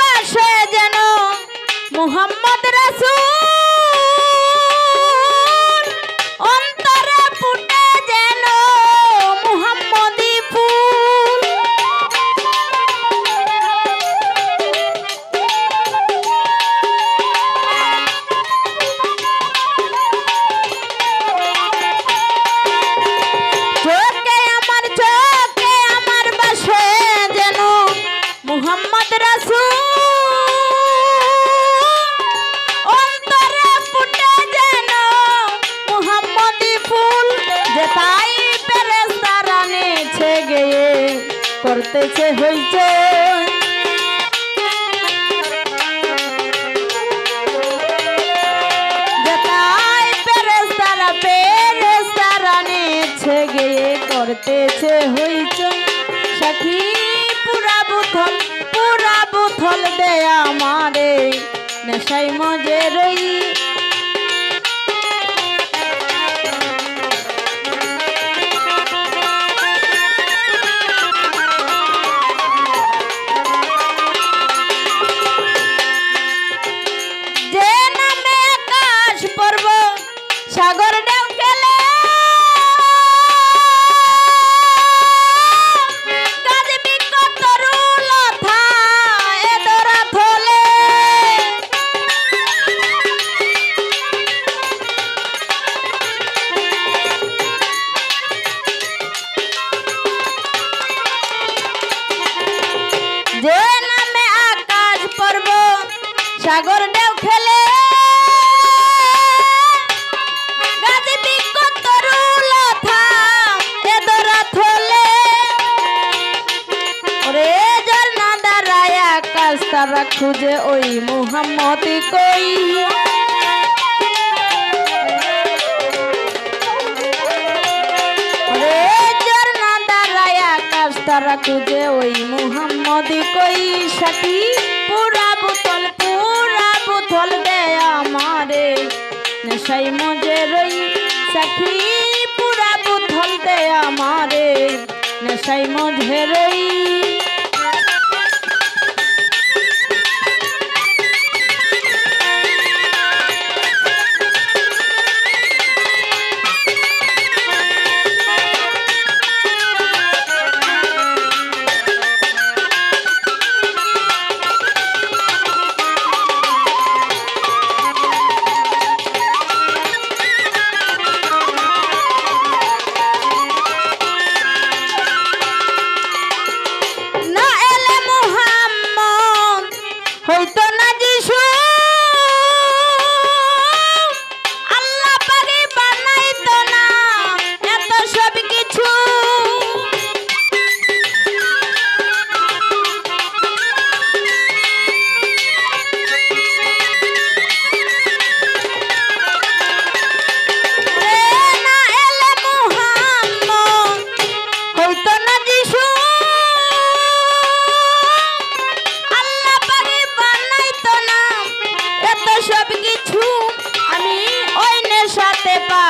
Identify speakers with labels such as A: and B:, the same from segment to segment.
A: বাসে যেন মোহাম্মদ রাসূল তাই ফেরেশতারা নেছে গিয়ে করতেছে হইছে। করতেছে হইছে। সাথী, পুরা বুথল পুরা বুথল দে আমারে নেশাই মজে রই। তারা খুঁজে ওই মুহাম্মতি কই? তারা খুঁজে ওই মুহাম্মদি কই? সাথী, পুরা বোতল পুরা বোতল দে আমারে। নেশাই মজে রই, সাথী, পুরা বোতল দে আমারে। নেশাই মজে রই।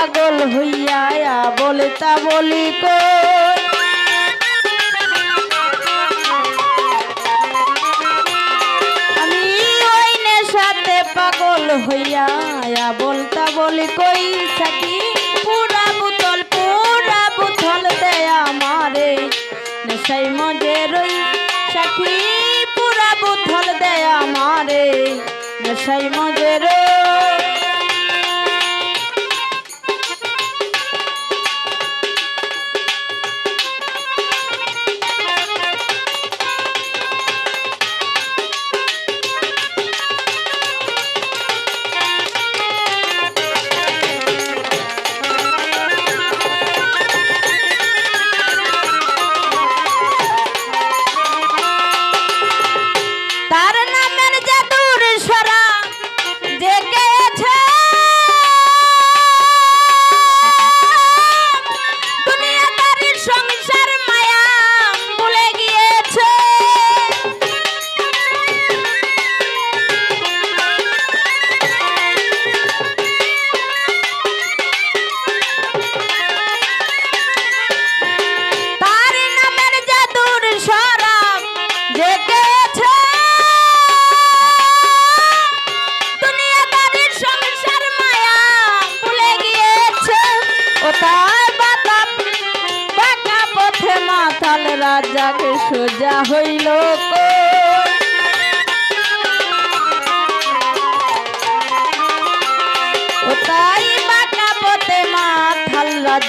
A: পাগল হইয়া বলে তা বলি কই? আমি ওই সাথে পাগল হইয়া বলতা বলি কই? সাকি, পুরা বোতল পুরা বোতল দে আমারে। নেশাই মজে রই, সাকি, পুরা বোতল দে আমারে। নেশাই মজে রই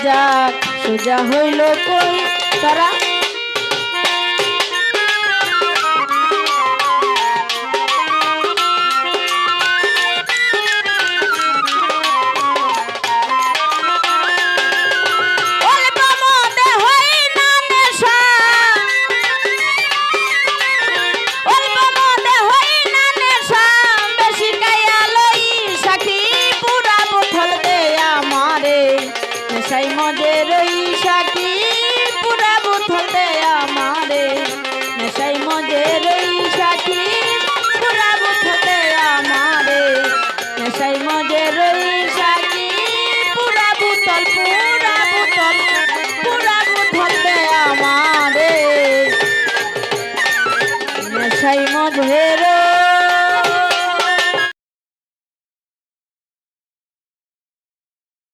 A: রাজা সোজা হইল কই? তারা